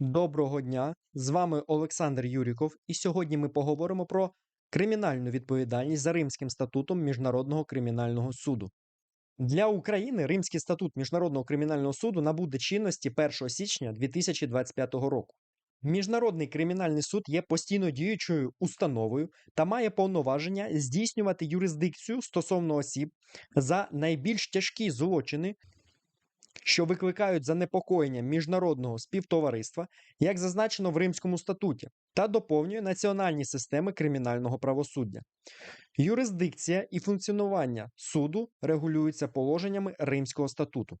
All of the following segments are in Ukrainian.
Доброго дня! З вами Олександр Юріков, і сьогодні ми поговоримо про кримінальну відповідальність за Римським статутом Міжнародного кримінального суду. Для України Римський статут Міжнародного кримінального суду набуде чинності 1 січня 2025 року. Міжнародний кримінальний суд є постійно діючою установою та має повноваження здійснювати юрисдикцію стосовно осіб за найбільш тяжкі злочини, що викликають занепокоєння міжнародного співтовариства, як зазначено в Римському статуті, та доповнює національні системи кримінального правосуддя. Юрисдикція і функціонування суду регулюються положеннями Римського статуту.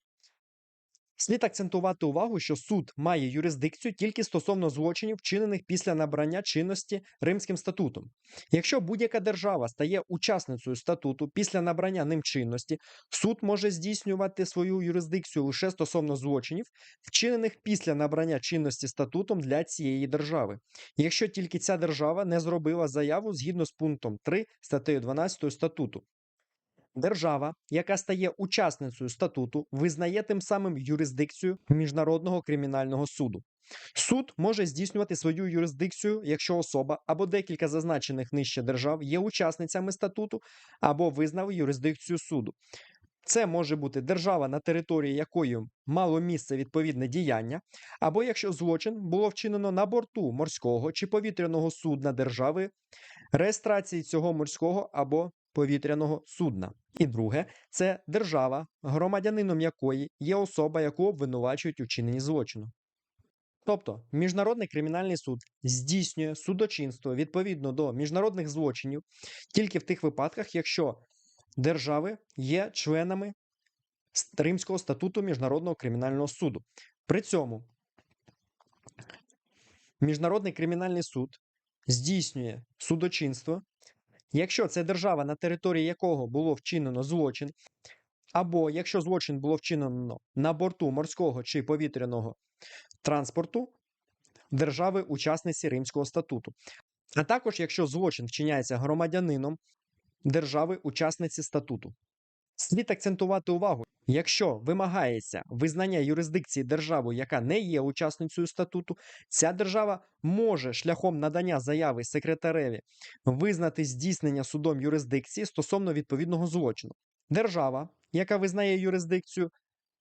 Слід акцентувати увагу, що суд має юрисдикцію тільки стосовно злочинів, вчинених після набрання чинності Римським статутом. Якщо будь-яка держава стає учасницею статуту після набрання ним чинності, суд може здійснювати свою юрисдикцію лише стосовно злочинів, вчинених після набрання чинності статутом для цієї держави, якщо тільки ця держава не зробила заяву згідно з пунктом 3 статтею 12 статуту. Держава, яка стає учасницею статуту, визнає тим самим юрисдикцію Міжнародного кримінального суду. Суд може здійснювати свою юрисдикцію, якщо особа або декілька зазначених нижче держав є учасницями статуту або визнав юрисдикцію суду. Це може бути держава, на території якої мало місце відповідне діяння, або якщо злочин було вчинено на борту морського чи повітряного судна держави, реєстрації цього морського або повітряного судна. І друге, це держава, громадянином якої є особа, яку обвинувачують у вчиненні злочину. Тобто Міжнародний кримінальний суд здійснює судочинство відповідно до міжнародних злочинів тільки в тих випадках, якщо держави є членами Римського статуту Міжнародного кримінального суду. При цьому Міжнародний кримінальний суд здійснює судочинство, якщо це держава, на території якого було вчинено злочин, або якщо злочин було вчинено на борту морського чи повітряного транспорту держави-учасниці Римського статуту, а також якщо злочин вчиняється громадянином держави-учасниці статуту. Слід акцентувати увагу, якщо вимагається визнання юрисдикції державою, яка не є учасницею статуту, ця держава може шляхом надання заяви секретареві визнати здійснення судом юрисдикції стосовно відповідного злочину. Держава, яка визнає юрисдикцію,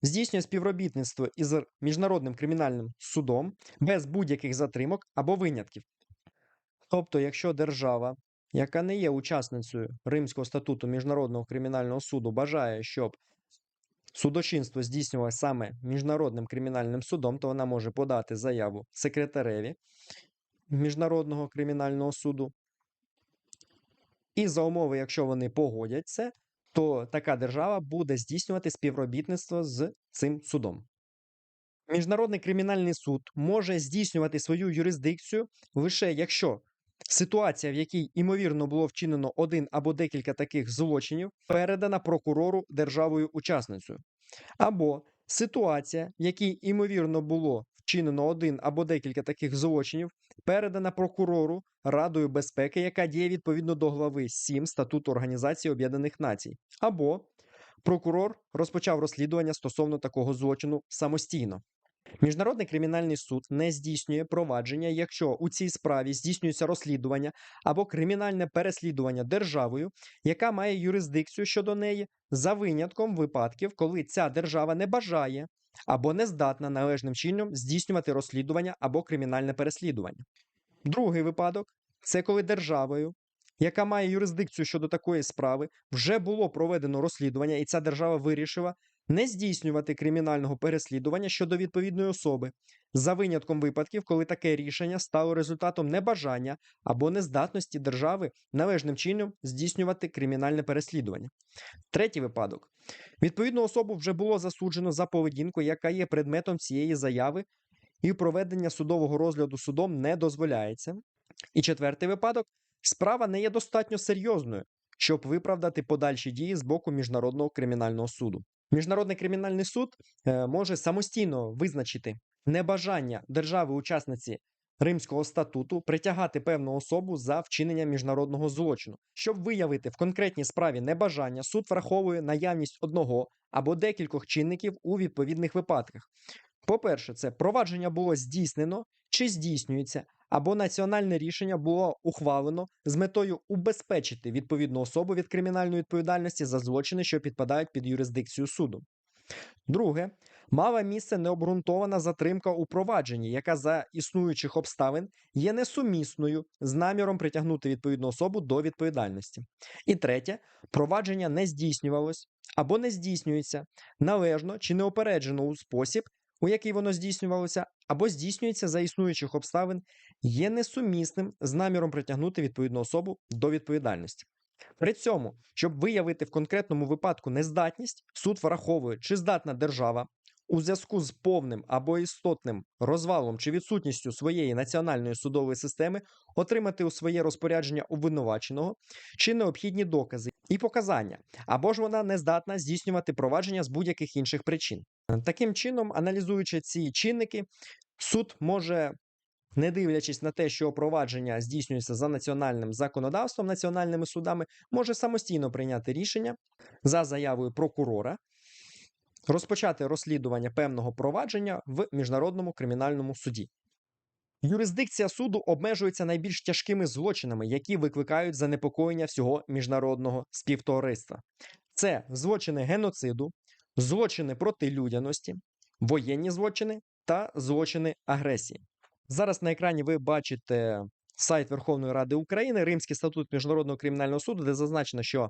здійснює співробітництво із Міжнародним кримінальним судом без будь-яких затримок або винятків. Тобто, якщо держава яка не є учасницею Римського статуту Міжнародного кримінального суду, бажає, щоб судочинство здійснювалося саме Міжнародним кримінальним судом, то вона може подати заяву секретареві Міжнародного кримінального суду. І за умови, якщо вони погодять це, то така держава буде здійснювати співробітництво з цим судом. Міжнародний кримінальний суд може здійснювати свою юрисдикцію лише якщо Ситуація, в якій ймовірно було вчинено один або декілька таких злочинів, передана прокурору державою-учасницею, або ситуація, в якій ймовірно було вчинено один або декілька таких злочинів, передана прокурору Радою безпеки, яка діє відповідно до глави 7 статуту Організації Об'єднаних Націй, або прокурор розпочав розслідування стосовно такого злочину самостійно. Міжнародний кримінальний суд не здійснює провадження, якщо у цій справі здійснюється розслідування або кримінальне переслідування державою, яка має юрисдикцію щодо неї, за винятком випадків, коли ця держава не бажає або не здатна належним чином здійснювати розслідування або кримінальне переслідування. Другий випадок це коли державою. Яка має юрисдикцію щодо такої справи, вже було проведено розслідування, і ця держава вирішила не здійснювати кримінального переслідування щодо відповідної особи за винятком випадків, коли таке рішення стало результатом небажання або нездатності держави належним чином здійснювати кримінальне переслідування. Третій випадок: відповідну особу вже було засуджено за поведінку, яка є предметом цієї заяви, і проведення судового розгляду судом не дозволяється. І четвертий випадок: справа не є достатньо серйозною, щоб виправдати подальші дії з боку міжнародного кримінального суду. Міжнародний кримінальний суд е, може самостійно визначити небажання держави-учасниці Римського статуту притягати певну особу за вчинення міжнародного злочину. Щоб виявити в конкретній справі небажання, суд враховує наявність одного або декількох чинників у відповідних випадках. По-перше, це провадження було здійснено чи здійснюється, або національне рішення було ухвалено з метою убезпечити відповідну особу від кримінальної відповідальності за злочини, що підпадають під юрисдикцію суду. Друге, мала місце необґрунтована затримка у провадженні, яка за існуючих обставин є несумісною з наміром притягнути відповідну особу до відповідальності. І третє, провадження не здійснювалось або не здійснюється належно чи неопереджено у спосіб, у який воно здійснювалося, або здійснюється за існуючих обставин, є несумісним з наміром притягнути відповідну особу до відповідальності. При цьому, щоб виявити в конкретному випадку нездатність, суд враховує, чи здатна держава у зв'язку з повним або істотним розвалом чи відсутністю своєї національної судової системи отримати у своє розпорядження обвинуваченого чи необхідні докази і показання, або ж вона не здатна здійснювати провадження з будь-яких інших причин. Таким чином, аналізуючи ці чинники, суд може не дивлячись на те, що провадження здійснюється за національним законодавством, національними судами, може самостійно прийняти рішення за заявою прокурора розпочати розслідування певного провадження в міжнародному кримінальному суді. Юрисдикція суду обмежується найбільш тяжкими злочинами, які викликають занепокоєння всього міжнародного співтовариства. Це злочини геноциду, злочини проти людяності, воєнні злочини та злочини агресії. Зараз на екрані ви бачите сайт Верховної Ради України, Римський статут Міжнародного кримінального суду, де зазначено, що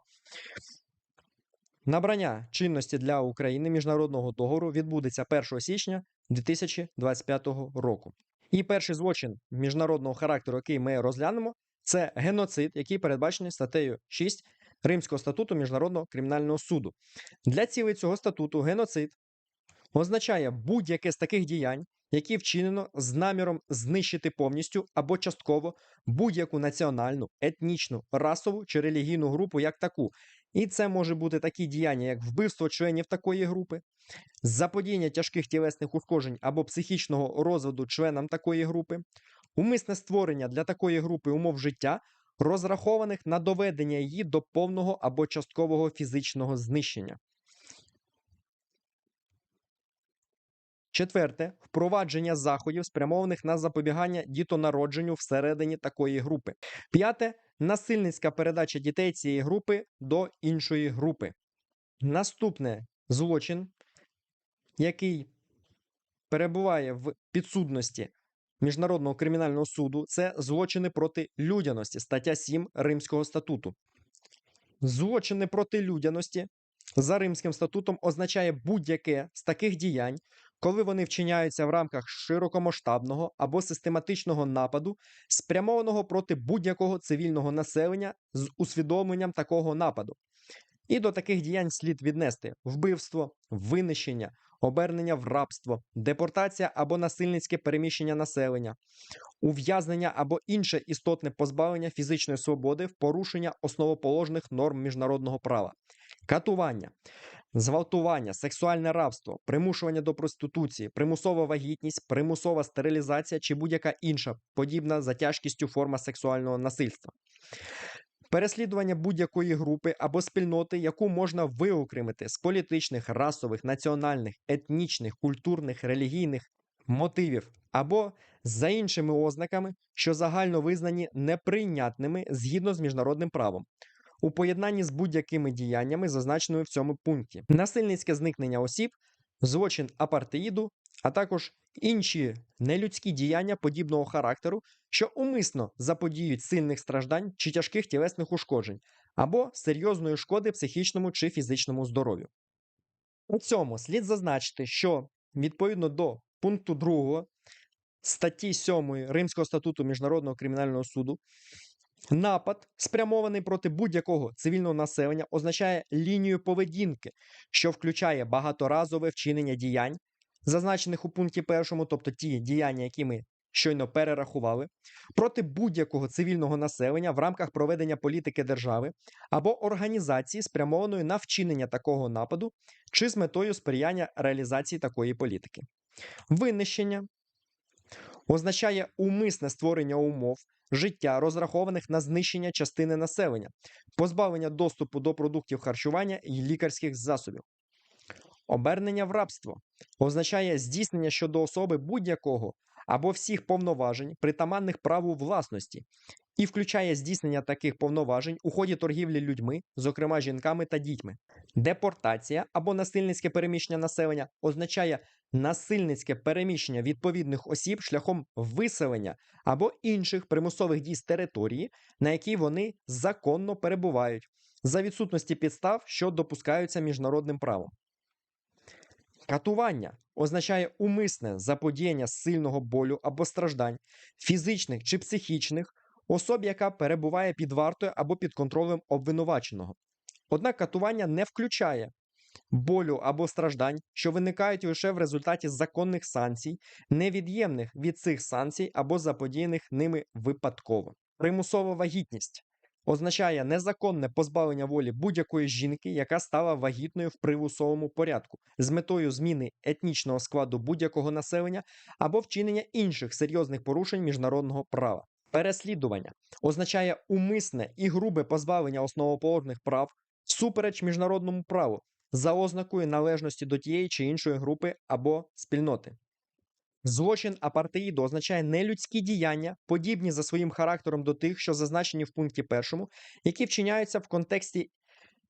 набрання чинності для України міжнародного договору відбудеться 1 січня 2025 року. І перший злочин міжнародного характеру, який ми розглянемо, це геноцид, який передбачений статтею 6 Римського статуту Міжнародного кримінального суду. Для цілей цього статуту геноцид означає будь-яке з таких діянь, які вчинено з наміром знищити повністю або частково будь-яку національну, етнічну, расову чи релігійну групу як таку. І це може бути такі діяння, як вбивство членів такої групи, заподіяння тяжких тілесних ушкоджень або психічного розвитку членам такої групи, умисне створення для такої групи умов життя, розрахованих на доведення її до повного або часткового фізичного знищення. Четверте впровадження заходів, спрямованих на запобігання дітонародженню всередині такої групи. П'яте насильницька передача дітей цієї групи до іншої групи. Наступне злочин, який перебуває в підсудності Міжнародного кримінального суду, це злочини проти людяності, стаття 7 Римського статуту. Злочини проти людяності за Римським статутом означає будь-яке з таких діянь, коли вони вчиняються в рамках широкомасштабного або систематичного нападу, спрямованого проти будь-якого цивільного населення з усвідомленням такого нападу. І до таких діянь слід віднести вбивство, винищення, обернення в рабство, депортація або насильницьке переміщення населення, ув'язнення або інше істотне позбавлення фізичної свободи в порушення основоположних норм міжнародного права, катування, зґвалтування, сексуальне рабство, примушування до проституції, примусова вагітність, примусова стерилізація чи будь-яка інша подібна за тяжкістю форма сексуального насильства. Переслідування будь-якої групи або спільноти, яку можна виокремити з політичних, расових, національних, етнічних, культурних, релігійних мотивів, або за іншими ознаками, що загально визнані неприйнятними згідно з міжнародним правом, у поєднанні з будь-якими діяннями, зазначеними в цьому пункті, насильницьке зникнення осіб, злочин апартеїду, а також інші нелюдські діяння подібного характеру, що умисно заподіють сильних страждань чи тяжких тілесних ушкоджень, або серйозної шкоди психічному чи фізичному здоров'ю. У цьому слід зазначити, що відповідно до пункту 2 статті 7 Римського статуту Міжнародного кримінального суду Напад, спрямований проти будь-якого цивільного населення, означає лінію поведінки, що включає багаторазове вчинення діянь, зазначених у пункті першому, тобто ті діяння, які ми щойно перерахували, проти будь-якого цивільного населення в рамках проведення політики держави або організації, спрямованої на вчинення такого нападу, чи з метою сприяння реалізації такої політики. Винищення означає умисне створення умов життя, розрахованих на знищення частини населення, позбавлення доступу до продуктів харчування і лікарських засобів. Обернення в рабство означає здійснення щодо особи будь-якого або всіх повноважень, притаманних праву власності, і включає здійснення таких повноважень у ході торгівлі людьми, зокрема жінками та дітьми. Депортація або насильницьке переміщення населення означає насильницьке переміщення відповідних осіб шляхом виселення або інших примусових дій з території, на якій вони законно перебувають, за відсутності підстав, що допускаються міжнародним правом. Катування означає умисне заподіяння сильного болю або страждань, фізичних чи психічних, особі, яка перебуває під вартою або під контролем обвинуваченого. Однак катування не включає болю або страждань, що виникають лише в результаті законних санкцій, невід'ємних від цих санкцій або заподіяних ними випадково. Примусова вагітність означає незаконне позбавлення волі будь-якої жінки, яка стала вагітною в примусовому порядку, з метою зміни етнічного складу будь-якого населення або вчинення інших серйозних порушень міжнародного права. Переслідування означає умисне і грубе позбавлення основоположних прав всупереч міжнародному праву за ознакою належності до тієї чи іншої групи або спільноти. Злочин апартеїду означає нелюдські діяння, подібні за своїм характером до тих, що зазначені в пункті першому, які вчиняються в контексті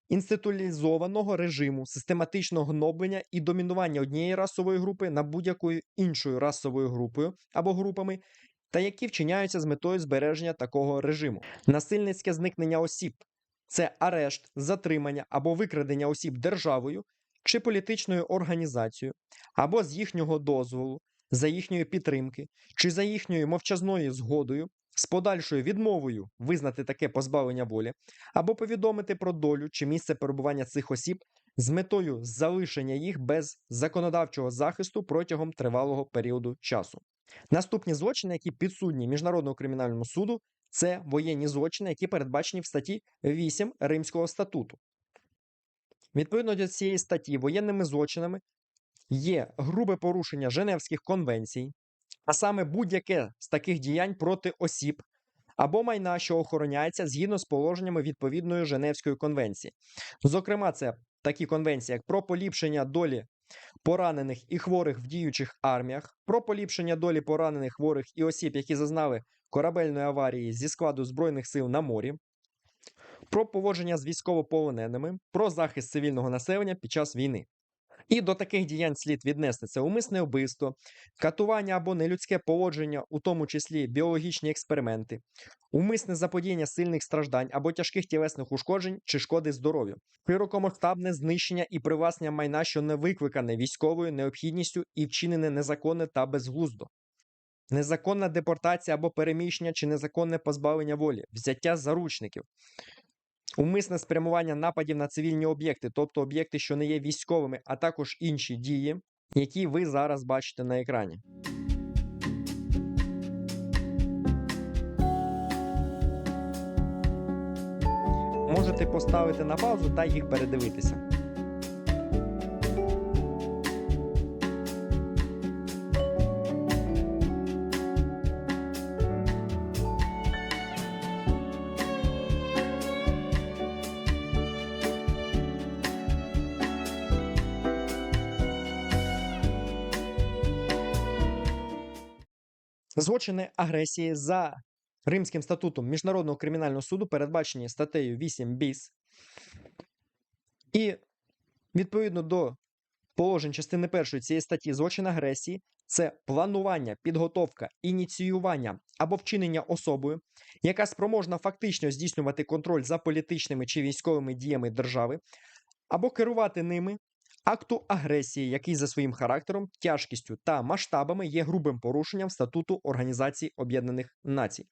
інституалізованого режиму, систематичного гноблення і домінування однієї расової групи над будь-якою іншою расовою групою або групами, та які вчиняються з метою збереження такого режиму. Насильницьке зникнення осіб це арешт, затримання або викрадення осіб державою чи політичною організацією, або з їхнього дозволу, за їхньої підтримки, чи за їхньою мовчазною згодою, з подальшою відмовою визнати таке позбавлення волі, або повідомити про долю чи місце перебування цих осіб з метою залишення їх без законодавчого захисту протягом тривалого періоду часу. Наступні злочини, які підсудні Міжнародному кримінальному суду, це воєнні злочини, які передбачені в статті 8 Римського статуту. Відповідно до цієї статті, воєнними злочинами є грубе порушення Женевських конвенцій, а саме будь-яке з таких діянь проти осіб або майна, що охороняється згідно з положеннями відповідної Женевської конвенції. Зокрема, це такі конвенції, як про поліпшення долі поранених і хворих в діючих арміях, про поліпшення долі поранених хворих і осіб, які зазнали корабельної аварії зі складу Збройних сил на морі, про поводження з військовополоненими, про захист цивільного населення під час війни. І до таких діянь слід віднести це умисне вбивство, катування або нелюдське поводження, у тому числі біологічні експерименти, умисне заподіяння сильних страждань або тяжких тілесних ушкоджень чи шкоди здоров'ю, широкомасштабне знищення і привласнення майна, що не викликане військовою необхідністю і вчинене незаконне та безглуздо. Незаконна депортація або переміщення чи незаконне позбавлення волі, взяття заручників, умисне спрямування нападів на цивільні об'єкти, тобто об'єкти, що не є військовими, а також інші дії, які ви зараз бачите на екрані. Можете поставити на паузу та їх передивитися. Злочини агресії за Римським статутом Міжнародного кримінального суду передбачені статтею 8 біс. І відповідно до положень частини першої цієї статті злочин агресії це планування, підготовка, ініціювання або вчинення особою, яка спроможна фактично здійснювати контроль за політичними чи військовими діями держави, або керувати ними акту агресії, який за своїм характером, тяжкістю та масштабами є грубим порушенням статуту Організації Об'єднаних Націй.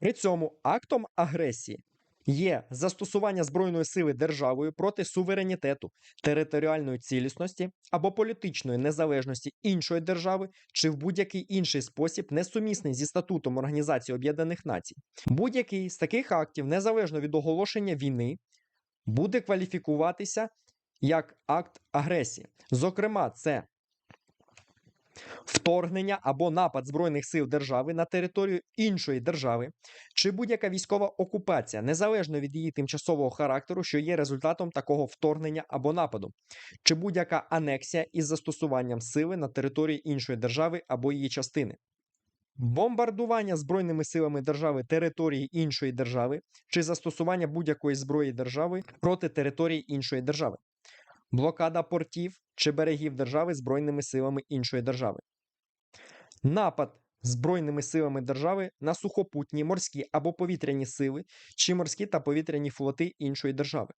При цьому актом агресії є застосування збройної сили державою проти суверенітету, територіальної цілісності або політичної незалежності іншої держави чи в будь-який інший спосіб несумісний зі статутом Організації Об'єднаних Націй. Будь-який з таких актів, незалежно від оголошення війни, буде кваліфікуватися як акт агресії. Зокрема, це вторгнення або напад Збройних сил держави на територію іншої держави, чи будь-яка військова окупація, незалежно від її тимчасового характеру, що є результатом такого вторгнення або нападу, чи будь-яка анексія із застосуванням сили на території іншої держави або її частини. Бомбардування збройними силами держави території іншої держави чи застосування будь-якої зброї держави проти території іншої держави, блокада портів чи берегів держави збройними силами іншої держави, напад збройними силами держави на сухопутні, морські або повітряні сили чи морські та повітряні флоти іншої держави.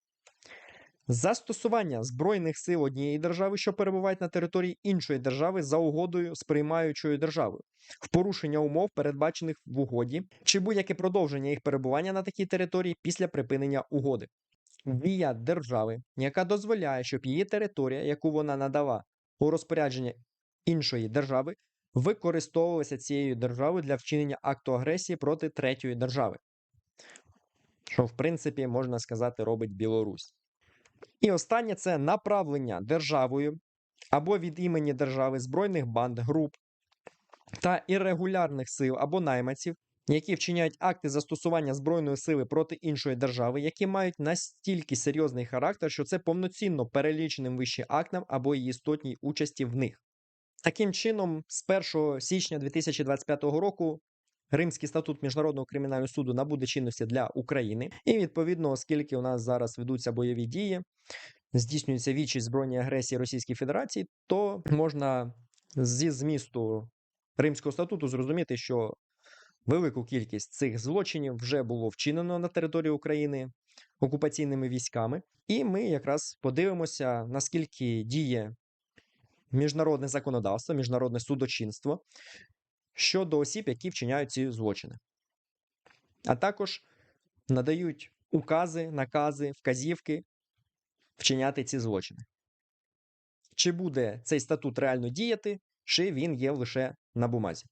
Застосування збройних сил однієї держави, що перебувають на території іншої держави за угодою з приймаючою державою, в порушення умов, передбачених в угоді, чи будь-яке продовження їх перебування на такій території після припинення угоди. Дія держави, яка дозволяє, щоб її територія, яку вона надала у розпорядження іншої держави, використовувалася цією державою для вчинення акту агресії проти третьої держави. Що, в принципі, можна сказати, робить Білорусь. І останнє це направлення державою або від імені держави збройних банд, груп та іррегулярних сил або найманців, які вчиняють акти застосування збройної сили проти іншої держави, які мають настільки серйозний характер, що це повноцінно переліченим вище актам або її істотній участі в них. Таким чином, з 1 січня 2025 року Римський статут Міжнародного кримінального суду набуде чинності для України, і відповідно, оскільки у нас зараз ведуться бойові дії, здійснюється відчість збройній агресії Російської Федерації, то можна зі змісту Римського статуту зрозуміти, що велику кількість цих злочинів вже було вчинено на території України окупаційними військами, і ми якраз подивимося, наскільки діє міжнародне законодавство, міжнародне судочинство щодо осіб, які вчиняють ці злочини, а також надають укази, накази, вказівки вчиняти ці злочини. Чи буде цей статут реально діяти, чи він є лише на бумазі?